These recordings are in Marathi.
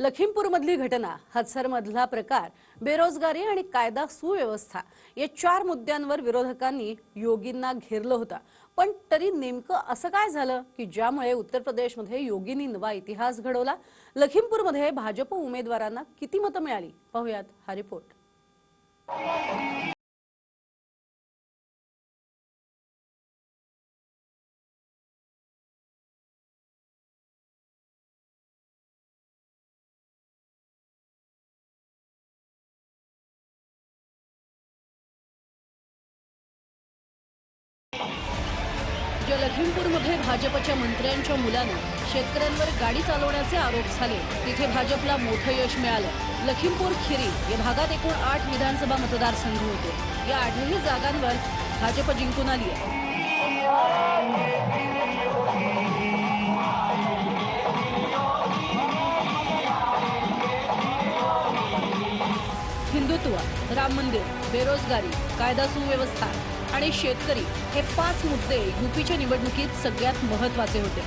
लखीमपूरमधली घटना हत्सरमधला प्रकार बेरोजगारी आणि कायदा सुव्यवस्था या चार मुद्द्यांवर विरोधकांनी योगींना घेरलं होतं. पण तरी नेमकं असं काय झालं की ज्यामुळे उत्तर प्रदेशमध्ये योगींनी नवा इतिहास घडवला? लखीमपूरमध्ये भाजप उमेदवारांना किती मतं मिळाली? पाहुयात हा रिपोर्ट. ज्या लखीमपूरमध्ये भाजपच्या मंत्र्यांच्या मुलानं शेतकऱ्यांवर गाडी चालवण्याचे आरोप झाले तिथे भाजपला मोठं यश मिळालं. लखीमपूर खिरी या भागात एकूण आठ विधानसभा मतदारसंघ होते. या आठही जागांवर भाजप जिंकून आली आहे. हिंदुत्व राम मंदिर बेरोजगारी कायदा सुव्यवस्था. आणि शेतकरी हे पाच मुद्दे युपीच्या निवडणुकीत सगळ्यात महत्त्वाचे होते.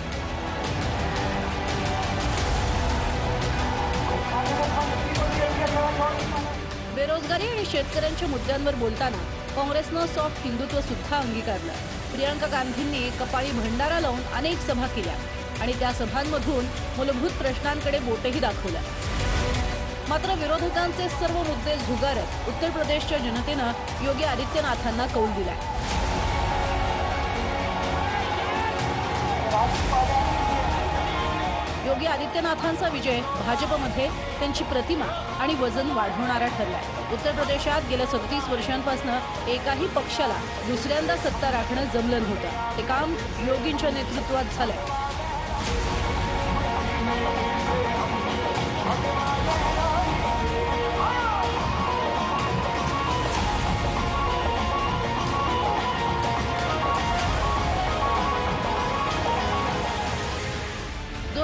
बेरोजगारी आणि शेतकऱ्यांच्या मुद्द्यांवर बोलताना काँग्रेसनं सॉफ्ट हिंदुत्व सुद्धा अंगीकारलं. प्रियंका गांधींनी कपाळी भंडारा लावून अनेक सभा केल्या आणि त्या सभांमधून मूलभूत प्रश्नांकडे बोटही दाखवल्या मात्र विरोधकांचे सर्व मुद्दे झुगारत उत्तर प्रदेशच्या जनतेनं योगी आदित्यनाथांना कौल दिलाय. योगी आदित्यनाथांचा विजय भाजपमध्ये त्यांची प्रतिमा आणि वजन वाढवणारा ठरलाय. उत्तर प्रदेशात गेल्या सदतीस वर्षांपासून एकाही पक्षाला दुसऱ्यांदा सत्ता राखणं जमलं नव्हतं. ते काम योगींच्या नेतृत्वात झालंय.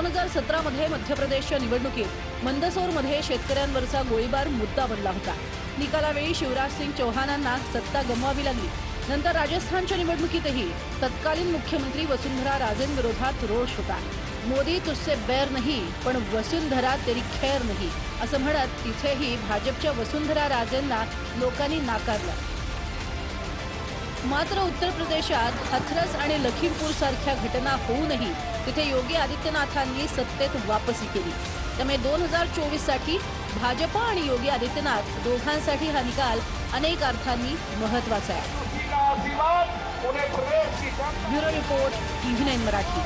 दोन हजार सतरामध्ये मध्य प्रदेशच्या निवडणुकीत मंदसौरमध्ये शेतकऱ्यांवरचा गोळीबार मुद्दा बनला होता. निकालावेळी शिवराज सिंग चौहानांना सत्ता गमवावी लागली. नंतर राजस्थानच्या निवडणुकीतही तत्कालीन मुख्यमंत्री वसुंधरा राजेंविरोधात रोष होता. मोदी तुझसे बैर नाही पण वसुंधरा तेरी खैर नाही असं म्हणत तिथेही भाजपच्या वसुंधरा राजेंना लोकांनी नाकारलं. मात्र उत्तर प्रदेशात हथरस आणि लखीमपूर सारख्या घटना होऊनही तिथे योगी आदित्यनाथांनी सत्तेत वापसी केली. त्यामुळे दोन हजार चोवीससाठी भाजप आणि योगी आदित्यनाथ दोघांसाठी हा निकाल अनेक अर्थांनी महत्त्वाचा आहे. Bureau report TV nine Marathi.